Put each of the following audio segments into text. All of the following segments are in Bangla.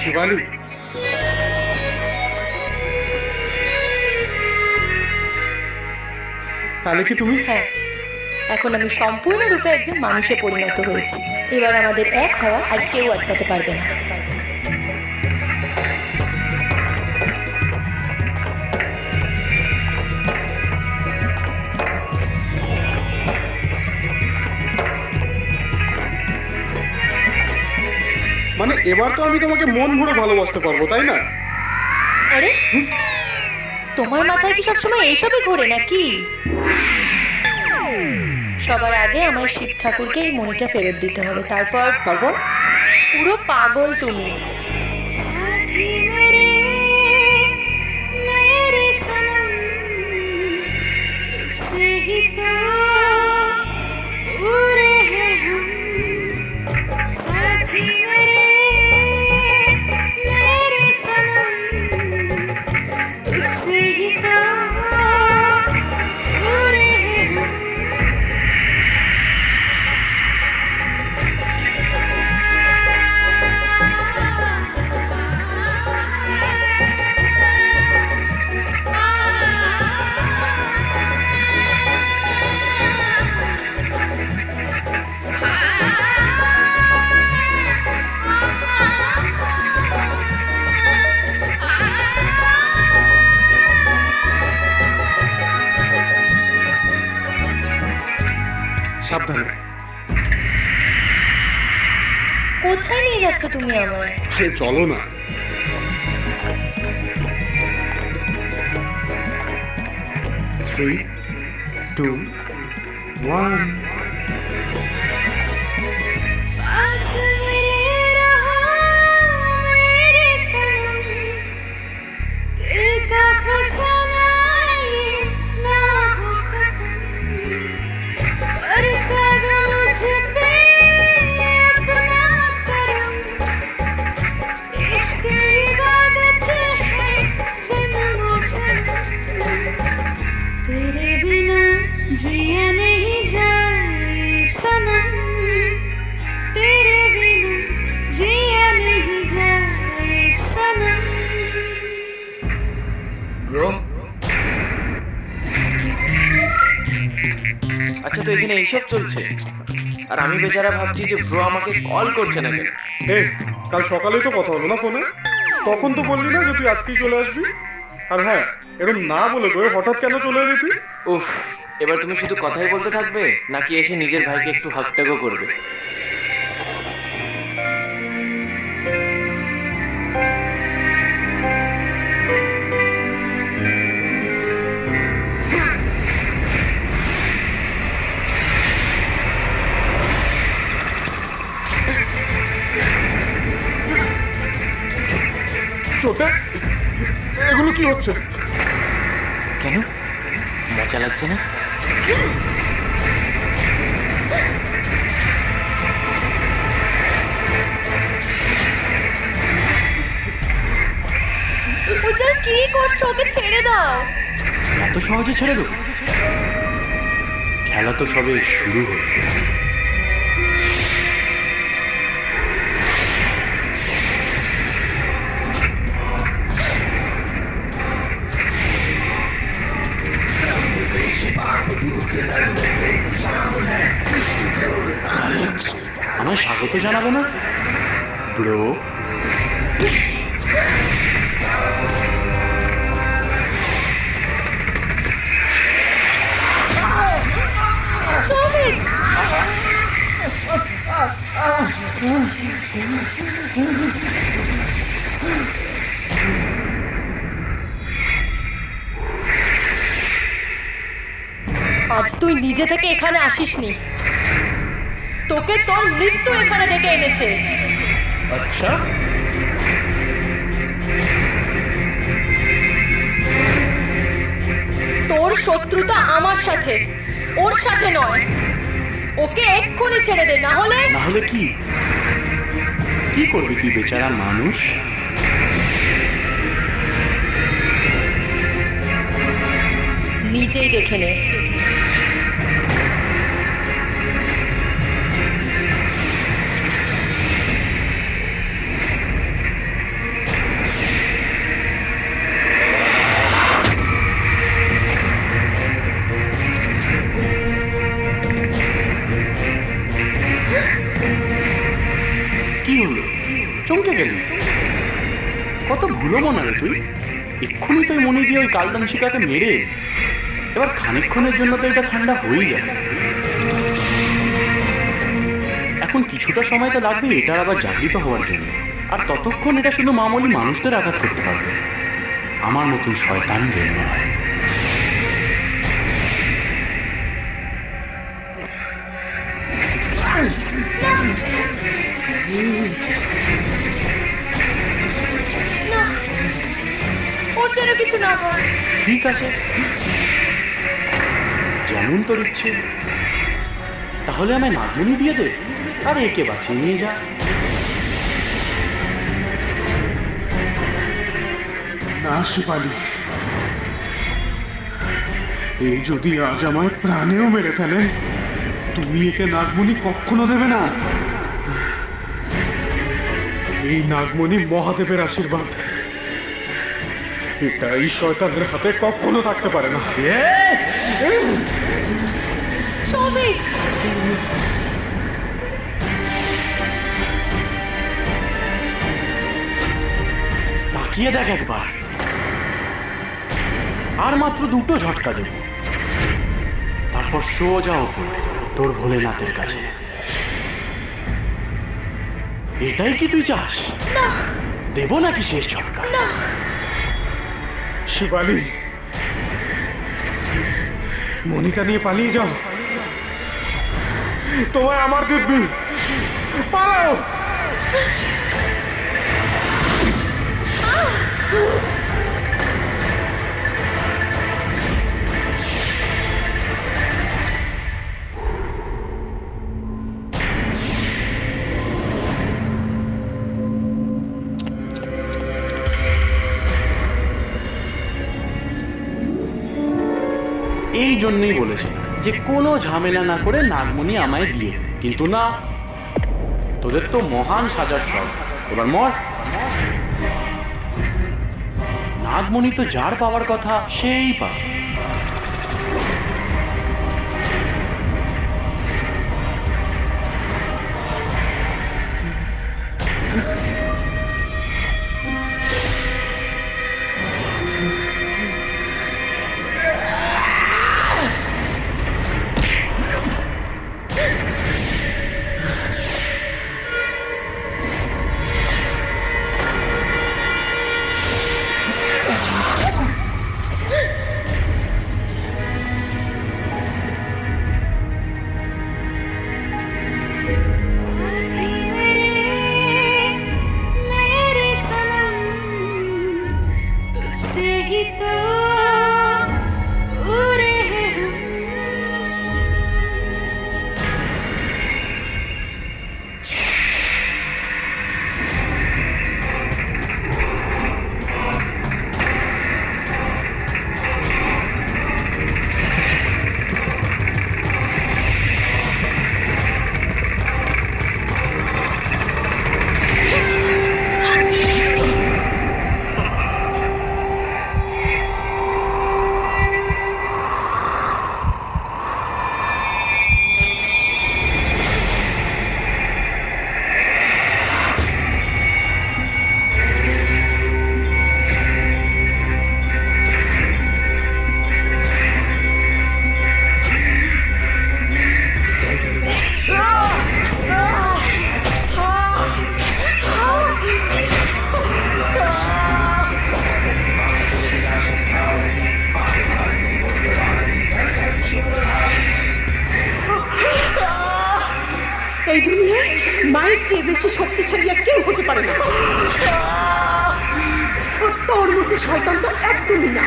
শিবানী তাহলে কি তুমি? হ্যাঁ। এখন আমি সম্পূর্ণরূপে একজন মানুষে পরিণত হয়েছি। এবার আমাদের এক হওয়া আর কেউ আটকাতে পারবে না। মানে এবার তো আমি তোমাকে মন ভরে ভালোবাসতে পারব তাই না? আরে তোমার মাথায় কি সবসময় এইসবই ঘোরে নাকি? সবার আগে আমার শিব ঠাকুরকে এই মনিটা ফেরত দিতে হবে তারপর তারপর? পুরো পাগল তুমি। সাবধানে। কোথায় নিয়ে যাচ্ছ তুমি আমায়? আরে চলো না। থ্রি টু ওয়ান আচ্ছা তো এখানে এইসব চলছে। আর আমি বেচারা ভাবছি যে ব্রো আমাকে কল করছে না কেন? কাল সকালেই তো কথা হলো না ফোনে? তখন তো বললি না যে তুই আজকেই চলে আসবি? আর হ্যাঁ এরকম না বলে তো হঠাৎ কেন চলে এলি তুই? উফ এবার তুমি শুধু কথাই বলতে থাকবে নাকি এসে নিজের ভাইকে একটু হাকটাকও করবে? চোটে এগুলো কি হচ্ছে? কেন? মজা লাগছে না? উজ্জ্বল কি করছ? ওকে ছেড়ে দাও। এত সহজে ছেড়ে দেবো? খেলা তো সবে শুরু হলো। সৌমিক আজ তুই নিজে থেকে এখানে আসিসনি। তোকে তোর মৃত্যু এখানে ডেকে এনেছে। আচ্ছা। তোর শত্রুতা আমার সাথে ওর সাথে নয়। ওকে এক্ষুনি ছেড়ে দে না হলে না হলে কি? কি করবি তুই বেচারা মানুষ? নিজেই দেখে নে। মনে দিয়ে ওই কালদাংশিকাকে মেরে, এবার খানিকক্ষণের জন্য তো এটা ঠান্ডা হয়েই যাবে। এখন কিছুটা সময় তো লাগবে এটার আবার জাগৃত হওয়ার জন্য। আর ততক্ষণ এটা শুধু মামুলি মানুষদের আঘাত করতে পারবে। আমার মতন শয়তানদের নয়। ওর যেন কিছু না হয়। ঠিক আছে। যেমন তোর ইচ্ছে। তাহলে আমায় নাগমণি দিয়ে দে। আর একে বাঁচিয়ে নিয়ে যা। না শিপালি। এই যদি আজ আমায় প্রাণেও মেরে ফেলে তুমি একে নাগমণি কখনো দেবে না। এই নাগমণি মহাদেবের আশীর্বাদ। এটা এই শয়তানদের হাতে কখনো থাকতে পারে না। তাকিয়ে দেখ একবার। আর মাত্র দুটো ঝটকা দেব। তারপর সোজা ওপর তোর ভোলেনাথের কাছে। এটাই কি তুই চাস? দেব নাকি শেষ ঝটকা? শিবালি মনিকা নিয়ে পালিয়ে যাও। তোমায় আমার দিব্যি পালাও! জন্যই বলেছে যে কোনো ঝামেলা না করে নাগমণি আমায় দিয়ে। কিন্তু না, তোদের তো মহান সাজার সব এবার মর। নাগমণি তো যার পাওয়ার কথা সেই পাবে। চেয়ে বেশি শক্তিশালী আর কেউ হতে পারে না। তোর মতো শয়তান তো একদমই না।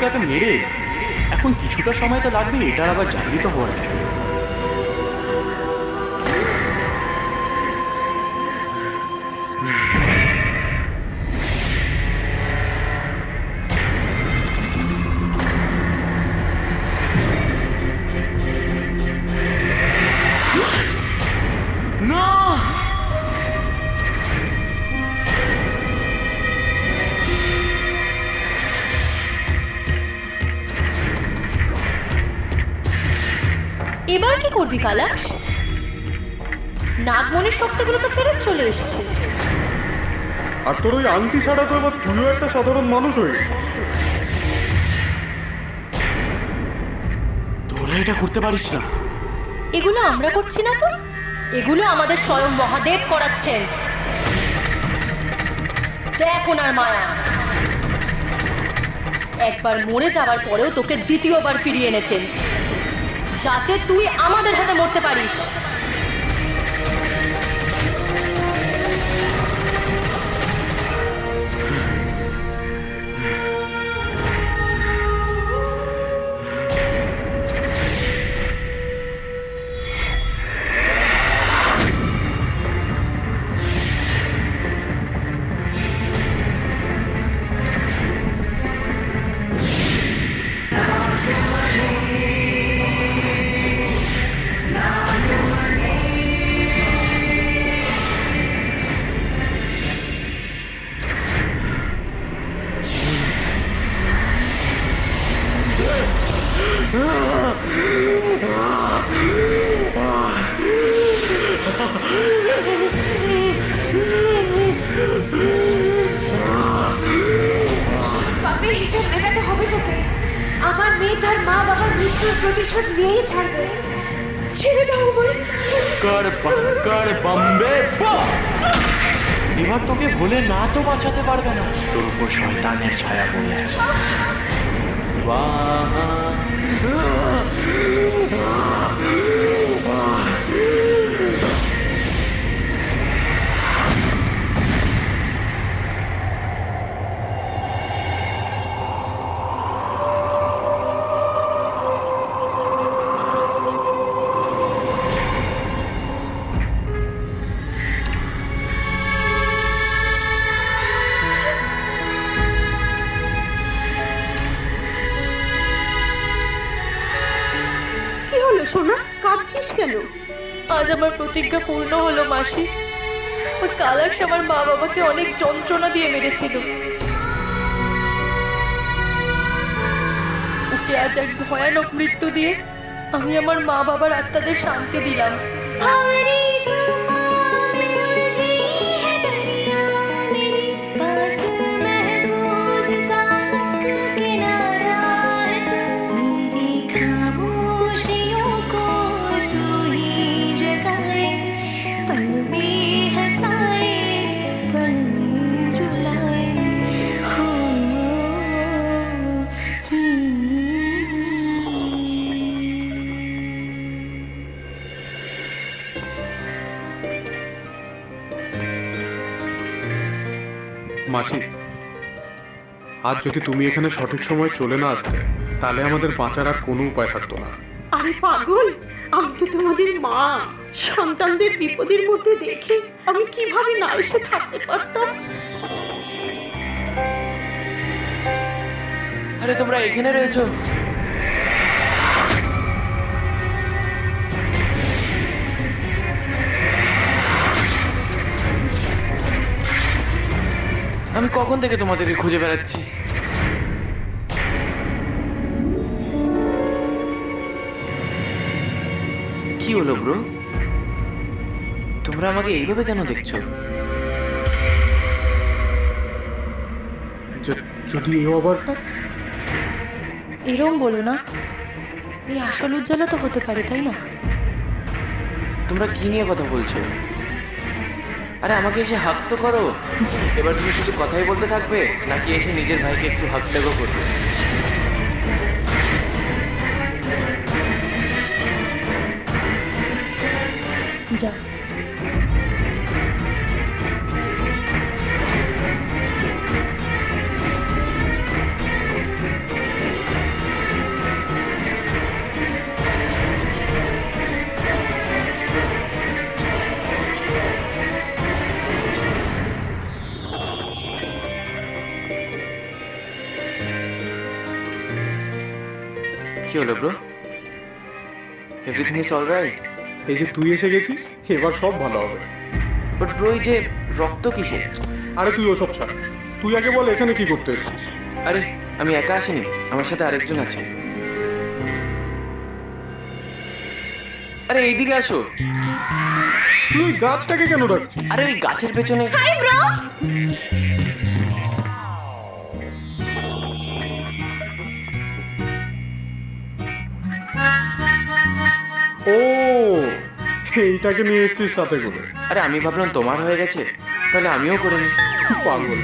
কালদাংশিকাকে মেরে এখন কিছুটা সময় তো লাগবে এটা আবার জাগৃত হওয়ার জন্য। আর তোর ওই আংটি ছাড়া তো এবার তুইও একটা সাধারণ মানুষ হয়ে তোরা এটা করতে পারিস না। এগুলো আমরা করছি না তো? এগুলো আমাদের স্বয়ং মহাদেব করাচ্ছেন। দেখ ওনার মায়া। একবার মরে যাওয়ার পরেও তোকে দ্বিতীয়বার ফিরিয়ে এনেছেন। যাতে তুই আমাদের হাতে মরতে পারিস। তোকে। আমার মেয়ে মা বাবার প্রতিশোধ নিয়েই ছাড়বে। বল কর! এবার তোকে ভুলে না তো বাঁচাতে পারবে না। তোর উপর শয়তানের ছায়া পড়ে আছে। 으아! 으아! 으아! সোনা কাঁদছিস কেন? আজ আমার প্রতিজ্ঞা পূর্ণ হলো মাসি। ওই কালাক্স আমার মা বাবাকে অনেক যন্ত্রণা দিয়ে মেরেছিল। ওকে আজ এক ভয়ানক মৃত্যু দিয়ে আমি আমার মা বাবার আত্মাদের শান্তি দিলাম। মাসি। আজ যদি তুমি এখানে সঠিক সময় চলে না আসতে তাহলে আমাদের বাঁচার আর কোনো উপায় থাকতো না। আরে পাগল আমি তো তোমাদের মা। সন্তানদের বিপদের মধ্যে দেখে আমি কীভাবে না এসে থাকতে পারতাম? আরে তোমরা এখানে রয়েছো? আমি কখন থেকে তোমাদেরকে খুঁজে বেড়াচ্ছি? কি হলো ব্রো? তোমরা আমাকে এইভাবে কেন দেখছ? যদি এও আবার এরম বলো না। এই আসল উজ্জ্বলা তো হতে পারে তাই না? তোমরা কি নিয়ে কথা বলছো? আরে, আমাকে এসে হাক তো করো। এবার তুমি শুধু কথাই বলতে থাকবে, নাকি এসে নিজের ভাইকে একটু হাক টাকও করবে? ইজ অল রাইট এই যে তুই এসে গেছিস এবার সব ভালো হবে। বাট ব্রো এই যে রক্ত কিসে আরে তুই ওসব ছাড়। তুই আগে বল এখানে কি করতে এসেছিস? আরে আমি একা আসিনি আমার সাথে আরেকজন আছে। আরে এইদিকে আসো। তুই গাছটাকে কেন ডাকছিস? আরে ওই গাছের পেছনে হাই ব্রো ও এইটাকে নিয়ে এসছিস সাথে করে। আরে আমি ভাবলাম তোমার হয়ে গেছে তাহলে আমিও করে নিই। পাগল।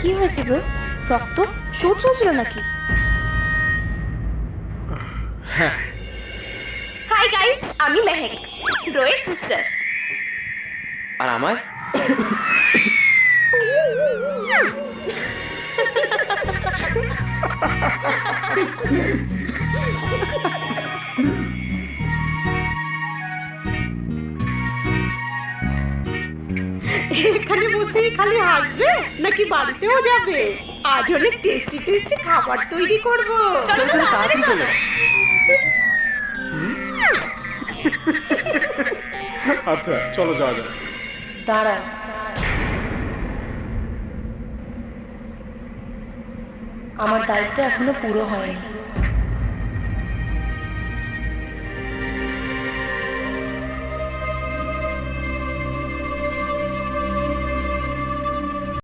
কি হয়েছে ব্রো? রক্ত? চোট চলছিল নাকি? হাই গাইস আমি মেহেক ব্রোয়ের সিস্টার আর আমার? এখানে বসেই খালি হাসবে নাকি বাড়িতেও যাবে? আজ অনেক টেস্টি টেস্টি খাবার তৈরি করব। চলো চলো তাড়াতাড়ি চলো। আচ্ছা চলো যাওয়া যাক। দাঁড়ান আমার দায়িত্ব এখনও পুরো হয়নি।